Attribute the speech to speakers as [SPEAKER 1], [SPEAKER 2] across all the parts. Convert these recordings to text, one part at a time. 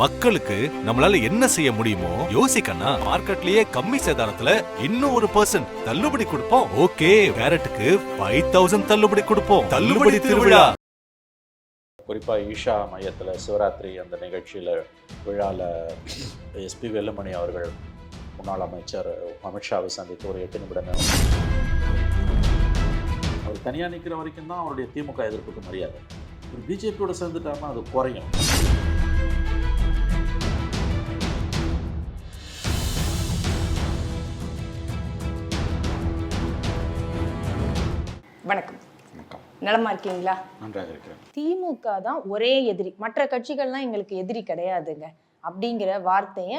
[SPEAKER 1] மக்களுக்கு நம்மளால என்ன செய்ய முடியுமோ யோசிக்கண்ணா மார்க்கெட்லயே கம்மி சேதாரத்துல இன்னும் ஒரு பர்சன்ட் தள்ளுபடி கொடுப்போம். ஓகே கேரட்டுக்கு ஃபைவ் தௌசண்ட் தள்ளுபடி கொடுப்போம். தள்ளுபடி திருவிழா.
[SPEAKER 2] குறிப்பாக ஈஷா மையத்தில் சிவராத்திரி அந்த நிகழ்ச்சியில் விழாவில் எஸ்பி வெல்லுமணி அவர்கள் முன்னாள் அமைச்சர் அமித்ஷாவை சந்தித்து ஒரு எட்டு நிமிடம் அவர் தனியாக நிற்கிற வரைக்கும் தான் அவருடைய திமுக எதிர்ப்புக்கு மரியாதை. ஒரு பிஜேபியோட சேர்ந்துட்டாருன்னா அது குறையும்.
[SPEAKER 3] வணக்கம்.
[SPEAKER 2] வணக்கம்.
[SPEAKER 3] நலமா இருக்கீங்களா?
[SPEAKER 2] நன்றாக இருக்கிறேன்.
[SPEAKER 3] திமுக தான் ஒரே எதிரி. மற்ற கட்சிகள்லாம் எங்களுக்கு எதிரி கிடையாதுங்க. அப்படிங்கிற வார்த்தைய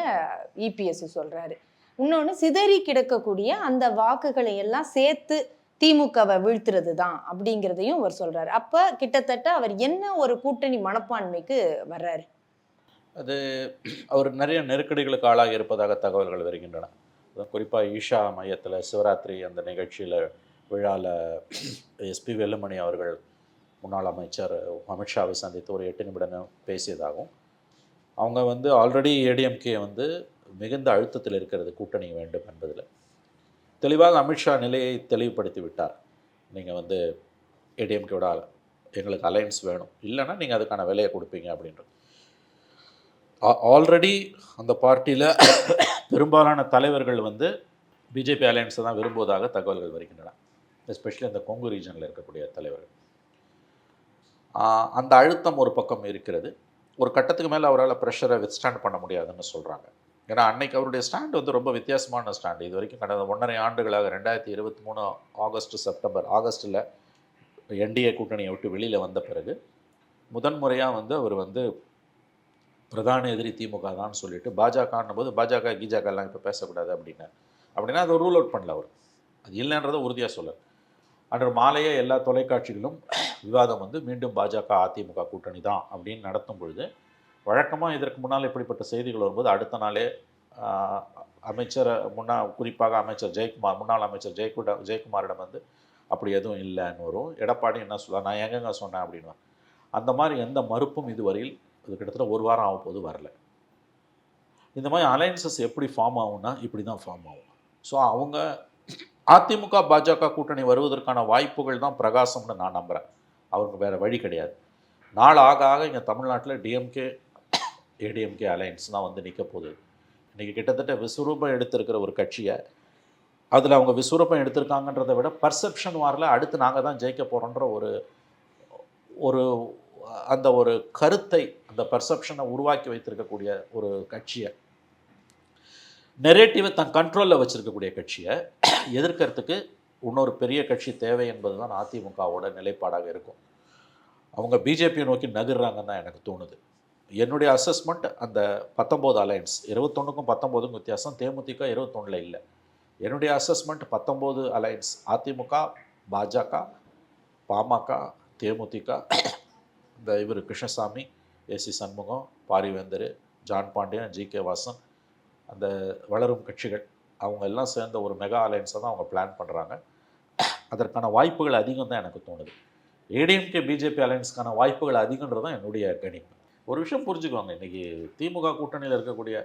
[SPEAKER 3] இபிஎஸ் சொல்றாரு. இன்னொன்னு சிதறி கிடக்கக்கூடிய அந்த வாக்குகளை எல்லாம் சேர்த்து திமுகவை வீழ்த்துறது தான் அப்படிங்கிறதையும் அவர் சொல்றாரு. அப்ப கிட்டத்தட்ட அவர் என்ன ஒரு கூட்டணி மனப்பான்மைக்கு வர்றாரு?
[SPEAKER 2] அது அவர் நிறைய நெருக்கடிகளுக்கு ஆளாகி இருப்பதாக தகவல்கள் வருகின்றன. குறிப்பாக ஈஷா மையத்தில் சிவராத்திரி அந்த நிகழ்ச்சியில் விழாவில் எஸ்பி வெல்லுமணி அவர்கள் முன்னாள் அமைச்சர் அமித்ஷாவை சந்தித்து ஒரு எட்டு நிமிடம் பேசியதாகவும் அவங்க வந்து ஆல்ரெடி ஏடிஎம்கே வந்து மிகுந்த அழுத்தத்தில் இருக்கிறது கூட்டணி வேண்டும் என்பதில். தெளிவாக அமித்ஷா நிலையை தெளிவுபடுத்தி விட்டார். நீங்கள் வந்து ஏடிஎம்கேவோட எங்களுக்கு அலையன்ஸ் வேணும். இல்லைன்னா நீங்கள் அதுக்கான விலையை கொடுப்பீங்க அப்படின்றது ஆல்ரெடி அந்த பார்ட்டியில் பெரும்பாலான தலைவர்கள் வந்து பிஜேபி அலையன்ஸை தான் விரும்புவதாக தகவல்கள் வருகின்றன. எஸ்பெஷலி அந்த கொங்கு ரீஜனில் இருக்கக்கூடிய தலைவர்கள். அந்த அழுத்தம் ஒரு பக்கம் இருக்கிறது. ஒரு கட்டத்துக்கு மேலே அவரால் ப்ரெஷரை வித்ஸ்டாண்ட் பண்ண முடியாதுன்னு சொல்கிறாங்க ஏன்னா அன்னைக்கு அவருடைய ஸ்டாண்ட் வந்து ரொம்ப வித்தியாசமான ஸ்டாண்ட் இது வரைக்கும் கடந்த ஒன்றரை ஆண்டுகளாக ரெண்டாயிரத்தி இருபத்தி மூணு ஆகஸ்ட் செப்டம்பர் ஆகஸ்ட்டில் என்டிஏ கூட்டணியை விட்டு வெளியில் வந்த பிறகு முதன்முறையாக வந்து அவர் வந்து பிரதான எதிரி திமுக தான் சொல்லிட்டு பாஜகன்னும் போது பாஜக கீஜாக இப்போ பேசக்கூடாது அப்படின்னு அப்படின்னா அதை ரூல் அவுட் பண்ணல அவர். அது இல்லைன்றதை உறுதியாக சொல்லலை. அன்று மாலையே எல்லா தொலைக்காட்சிகளும் விவாதம் வந்து மீண்டும் பாஜக அதிமுக கூட்டணி தான் அப்படின்னு நடத்தும் பொழுது வழக்கமாக இதற்கு முன்னால் இப்படிப்பட்ட செய்திகள் வரும்போது அடுத்த நாளே அமைச்சரை அமைச்சர் முன்னா குறிப்பாக அமைச்சர் ஜெயக்குமார் முன்னாள் அமைச்சர் ஜெயக்குட ஜெயக்குமாரிடம் வந்து அப்படி எதுவும் இல்லைன்னு வரும் எடப்பாடி என்ன சொல்ல நான் எங்கெங்க சொன்னேன்? அப்படின்னு. அந்த மாதிரி எந்த மறுப்பும் இதுவரையில் இது கிட்டத்தட்ட ஒரு வாரம் ஆகும் போது வரல. இந்த மாதிரி அலையன்சஸ் எப்படி ஃபார்ம் ஆகும்னா இப்படி தான் ஃபார்ம் ஆகும். ஸோ அவங்க அதிமுக பாஜக கூட்டணி வருவதற்கான வாய்ப்புகள் தான் பிரகாசம்னு நான் நம்புகிறேன் அவருக்கு வேறு வழி கிடையாது. நாள் ஆக ஆக இங்கே தமிழ்நாட்டில் டிஎம்கே ஏடிஎம்கே அலையன்ஸ் தான் வந்து நிற்க போகுது. இன்றைக்கி கிட்டத்தட்ட விஸ்வரூபம் எடுத்திருக்கிற ஒரு கட்சியை அதில் அவங்க விஸ்வரூபம் எடுத்திருக்காங்கன்றதை விட பர்செப்ஷன் வாரில் அடுத்து நாங்கள் தான் ஜெயிக்க போகிறோன்ற ஒரு ஒரு அந்த ஒரு கருத்தை அந்த பர்செப்ஷனை உருவாக்கி வைத்திருக்கக்கூடிய ஒரு கட்சியை நெரேட்டிவை தன் கண்ட்ரோலில் வச்சுருக்கக்கூடிய கட்சியை எதிர்க்கிறதுக்கு இன்னொரு பெரிய கட்சி தேவை என்பது தான் அதிமுகவோட நிலைப்பாடாக இருக்கும். அவங்க பிஜேபியை நோக்கி நகர்றாங்கன்னு தான் எனக்கு தோணுது. என்னுடைய அசஸ்மெண்ட் அந்த பத்தொம்போது அலையன்ஸ் இருபத்தொன்னுக்கும் பத்தொம்போதுக்கும் வித்தியாசம். தேமுதிக இருபத்தொன்னில் இல்லை. என்னுடைய அசஸ்மெண்ட் பத்தொம்போது அலையன்ஸ் அதிமுக பாஜக பாமக தேமுதிக இந்த இவர் Krishnasamy AC Shanmugam Parivendhar John Pandian G K Vasan அந்த வளரும் கட்சிகள் அவங்க எல்லாம் சேர்ந்த ஒரு மெகா அலையன்ஸை தான் அவங்க பிளான் பண்ணுறாங்க அதற்கான வாய்ப்புகள் அதிகம் தான் எனக்கு தோணுது. ஏடிஎம்கே பிஜேபி அலையன்ஸ்க்கான வாய்ப்புகள் அதிகன்றது தான் என்னுடைய கணிப்பு. ஒரு விஷயம் புரிஞ்சுக்கோங்க. இன்றைக்கி திமுக கூட்டணியில் இருக்கக்கூடிய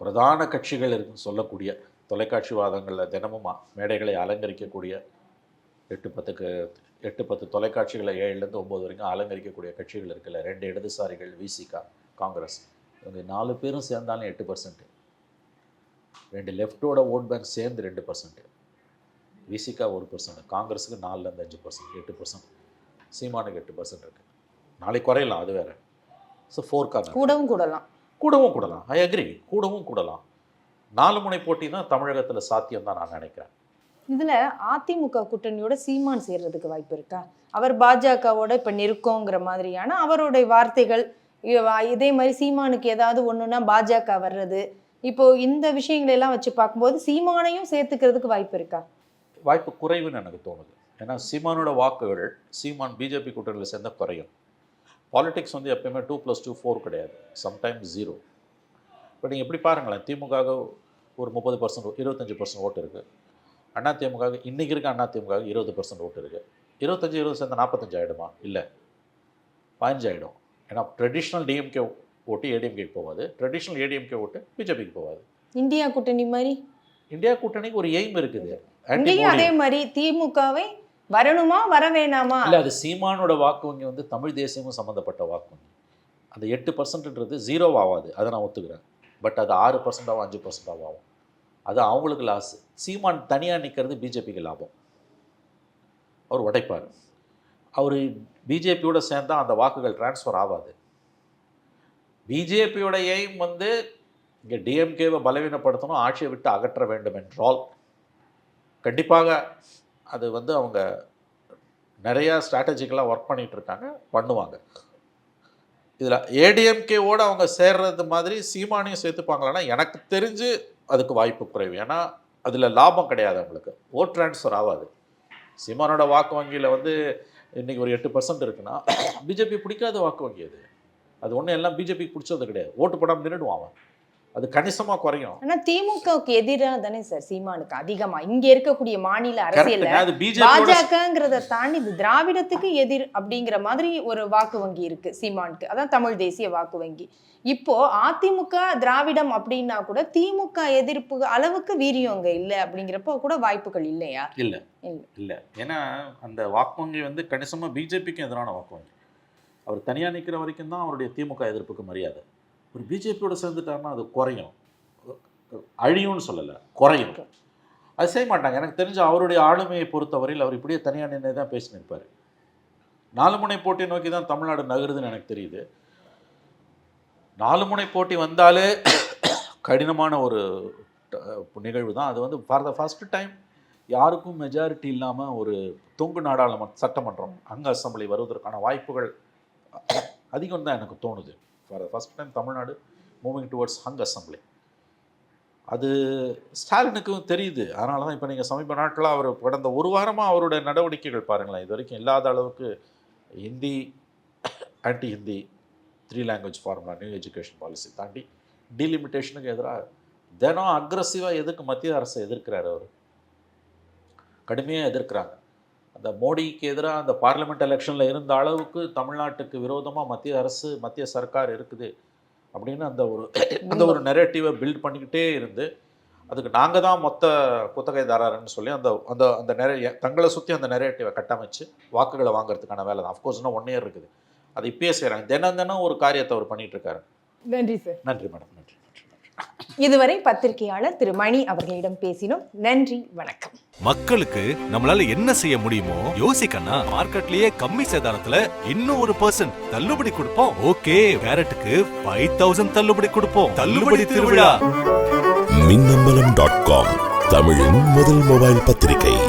[SPEAKER 2] பிரதான கட்சிகள் இருக்குன்னு சொல்லக்கூடிய தொலைக்காட்சி வாதங்களில் தினமும் மேடைகளை அலங்கரிக்கக்கூடிய எட்டு பத்துக்கு எட்டு பத்து தொலைக்காட்சிகளை ஏழுலேருந்து ஒம்பது வரைக்கும் அலங்கரிக்கக்கூடிய கட்சிகள் இருக்குல்ல. ரெண்டு இடதுசாரிகள் விசிகா காங்கிரஸ். இவங்க நாலு பேரும் சேர்ந்தாலும் எட்டு பர்சன்ட்டு ரெண்டு லெஃப்டோட ஓட் பேங்க் சேர்ந்து ரெண்டு பர்சன்ட் விசிகா ஒரு பர்சன்ட் காங்கிரஸுக்கு நாலுலேருந்து அஞ்சு பர்சன்ட் எட்டு பர்சன்ட் சீமானுக்கு எட்டு பர்சன்ட் இருக்குது நாளைக்கு குறையலாம் அது வேறு. ஸோ ஃபோர் கார்னர்
[SPEAKER 3] கூடவும் கூடலாம்.
[SPEAKER 2] கூடவும் கூடலாம். ஐ அக்ரி கூடவும் கூடலாம். நாலு முனை போட்டி தான் தமிழகத்தில் சாத்தியம் தான் நான் நினைக்கிறேன்.
[SPEAKER 3] இதுல அதிமுக கூட்டணியோட சீமான் சேர்றதுக்கு வாய்ப்பு இருக்கா? அவர் பாஜகவோட இப்ப நெருக்கங்கிற மாதிரியான அவருடைய வார்த்தைகள் இதே மாதிரி சீமானுக்கு ஏதாவது ஒண்ணுன்னா பாஜக வர்றது இப்போ இந்த விஷயங்களை எல்லாம் வச்சு பார்க்கும்போது சீமானையும் சேர்த்துக்கிறதுக்கு வாய்ப்பு இருக்கா?
[SPEAKER 2] வாய்ப்பு குறைவுன்னு எனக்கு தோணுது. ஏன்னா சீமானோட வாக்குகள் சீமான் பிஜேபி கூட்டணியில் சேர்ந்தால் குறையும். பாலிடிக்ஸ் வந்து எப்பயுமே டூ ப்ளஸ் டூ ஃபோர் கிடையாது. சம்டைம்ஸ் ஜீரோ இப்போ நீங்கள் எப்படி பாருங்களேன் திமுக ஒரு முப்பது பர்சன்ட் இருபத்தஞ்சி பர்சன்ட் ஓட்டு இருக்குது அண்ணா திமுக இன்றைக்கி இருக்க அண்ணா திமுக இருபது பர்சன்ட் ஓட்டு இருக்குது இருபத்தஞ்சி இருபது சேர்ந்து நாற்பத்தஞ்சு ஆகிடுமா இல்லை. பதினஞ்சு ஆகிடும் ஏன்னா ட்ரெடிஷ்னல் டிஎம்கே ஓட்டு ஏடிஎம்கேக்கு போகாது. ட்ரெடிஷ்னல் ஏடிஎம்கே ஓட்டு பிஜேபிக்கு போகாது.
[SPEAKER 3] இந்தியா கூட்டணி மாதிரி?
[SPEAKER 2] இந்தியா கூட்டணிக்கு ஒரு எய்ம் இருக்குது.
[SPEAKER 3] இங்கேயும். அதே மாதிரி திமுகவை வரணுமா வர வேணாமா
[SPEAKER 2] இல்ல அது சீமானோட வாக்கு வங்கி வந்து தமிழ் தேசியமும் சம்மந்தப்பட்ட வாக்கு வங்கி. அந்த எட்டு பர்சன்ட்ன்றது ஜீரோ ஆகாது அதை நான் ஒத்துக்கிறேன். பட் அது ஆறு பர்சன்டாகவும் அஞ்சு பர்சன்டாகவும் ஆகும். அது அவங்களுக்கு லாஸ் சீமான் தனியாக நிற்கிறது பிஜேபிக்கு லாபம். அவர் உடைப்பார். அவர் பிஜேபியோட சேர்ந்தா அந்த வாக்குகள் டிரான்ஸ்ஃபர் ஆகாது பிஜேபியோட எய்ம் வந்து இங்கே டிஎம்கேவை பலவீனப்படுத்தணும் ஆட்சியை விட்டு அகற்ற வேண்டும் என்றால் கண்டிப்பாக அது வந்து அவங்க நிறையா ஸ்ட்ராட்டஜிக்கலாக ஒர்க் பண்ணிகிட்டு இருக்காங்க பண்ணுவாங்க. இதில் ஏடிஎம்கேவோடு அவங்க சேர்றது மாதிரி சீமானையும் சேர்த்துப்பாங்களான்னா எனக்கு தெரிஞ்சு அதுக்கு வாய்ப்பு குறைவு. ஏன்னா அதில் லாபம் கிடையாது அவங்களுக்கு. ஓட் ட்ரான்ஸ்ஃபர் ஆகாது. சீமானோட வாக்கு வங்கியில் வந்து இன்றைக்கி ஒரு எட்டு பர்சன்ட் இருக்குன்னா பிஜேபி பிடிக்காத வாக்கு வங்கி அது. அது ஒன்றும் எல்லாம் பிஜேபிக்கு பிடிச்சது கிடையாது. ஓட்டு போடாமல் நின்றுடுவான் அவன். அது கணிசமாக குறையும்.
[SPEAKER 3] ஆனா திமுகவுக்கு எதிரா தானே சார் சீமானுக்கு அதிகமா? இங்க இருக்கக்கூடிய மாநில
[SPEAKER 2] பிஜேபியோட
[SPEAKER 3] பாஜகங்கிறத தாண்டி இது திராவிடத்துக்கு எதிர் அப்படிங்கிற மாதிரி ஒரு வாக்கு வங்கி இருக்கு சீமானுக்கு. அதான் தமிழ் தேசிய வாக்கு வங்கி. இப்போ அதிமுக திராவிடம் அப்படின்னா கூட திமுக எதிர்ப்பு அளவுக்கு வீரியம் அங்க இல்ல அப்படிங்கிறப்போ கூட வாய்ப்புகள் இல்லையா?
[SPEAKER 2] இல்லை.
[SPEAKER 3] இல்ல.
[SPEAKER 2] இல்லை. ஏன்னா அந்த வாக்கு வங்கி வந்து கணிசமாக பிஜேபிக்கு எதிரான வாக்கு வங்கி. அவர் தனியாக நிற்கிற வரைக்கும் தான் அவருடைய திமுக எதிர்ப்புக்கு மரியாதை. ஒரு பிஜேபியோட சேர்ந்துட்டாருன்னா அது குறையும். அழியும்னு சொல்லலை குறையும். அது செய்ய மாட்டாங்க. எனக்கு தெரிஞ்ச அவருடைய ஆளுமையை பொறுத்தவரையில் அவர் இப்படியே தனியாக நின்று தான் பேசி நிற்பார் நாலு முனை போட்டி நோக்கி தான் தமிழ்நாடு நகருதுன்னு எனக்கு தெரியுது. நாலு முனை போட்டி வந்தாலே கடினமான ஒரு நிகழ்வு தான். அது வந்து ஃபார் த ஃபர்ஸ்ட் டைம் யாருக்கும் மெஜாரிட்டி இல்லாமல் ஒரு தொங்கு நாடாளுமன்ற சட்டமன்றம் அங்க அசெம்பிளி வருவதற்கான வாய்ப்புகள் அதிகம் தான் எனக்கு தோணுது. For the first time Tamil Nadu moving towards hung assembly அது ஸ்டாலினுக்கும் தெரியுது. அதனால தான் இப்போ நீங்கள் சமீப நாட்களாக அவர் கடந்த ஒரு வாரமாக அவருடைய நடவடிக்கைகள் பாருங்களேன். இது வரைக்கும் இல்லாத அளவுக்கு Hindi anti Hindi three language formula new education policy தாண்டி டீலிமிட்டேஷனுக்கு எதிராக தினம் அக்ரஸிவாக எதுக்கு மத்திய அரசை எதிர்க்கிறார் அவர்? கடுமையாக எதிர்க்கிறாங்க. அந்த மோடிக்கு எதிராக அந்த பார்லிமெண்ட் எலெக்ஷனில் இருந்த அளவுக்கு தமிழ்நாட்டுக்கு விரோதமாக மத்திய அரசு மத்திய சர்க்கார் இருக்குது அப்படின்னு அந்த ஒரு அந்த ஒரு நெரேட்டிவை பில்ட் பண்ணிக்கிட்டே இருந்து அதுக்கு நாங்கள் தான் மொத்த குத்தகைதாரர்னு சொல்லி அந்த அந்த அந்த நிறைய தங்களை சுற்றி அந்த நெரேட்டிவை கட்டமைச்சு வாக்குகளை வாங்குறதுக்கான வேலை தான். அஃப்கோர்ஸ் இன்னும் ஒன் இயர் இருக்குது. அது இப்பயே செய்கிறாங்க தினம் தினம் ஒரு காரியத்தை அவர் பண்ணிட்டு இருக்காரு.
[SPEAKER 3] நன்றி சார்
[SPEAKER 2] நன்றி மேடம் நன்றி.
[SPEAKER 3] இதுவரை பத்திரிகையாளர் திரு மணி அவர்களிடம் பேசினோம். நன்றி வணக்கம்.
[SPEAKER 1] மக்களுக்கு நம்மளால என்ன செய்ய முடியுமோ யோசிக்கண்ணா மார்க்கெட்லயே கம்மி சேதாரத்துல இன்னும் ஒரு பர்சன்ட் தள்ளுபடி கொடுப்போம். ஓகே கேரட்டுக்கு ஃபைவ் தௌசண்ட் தள்ளுபடி கொடுப்போம். தள்ளுபடி திருவிழா.
[SPEAKER 4] மின்னம்பலம் டாட் காம் தமிழின் முதல் மொபைல் பத்திரிகை.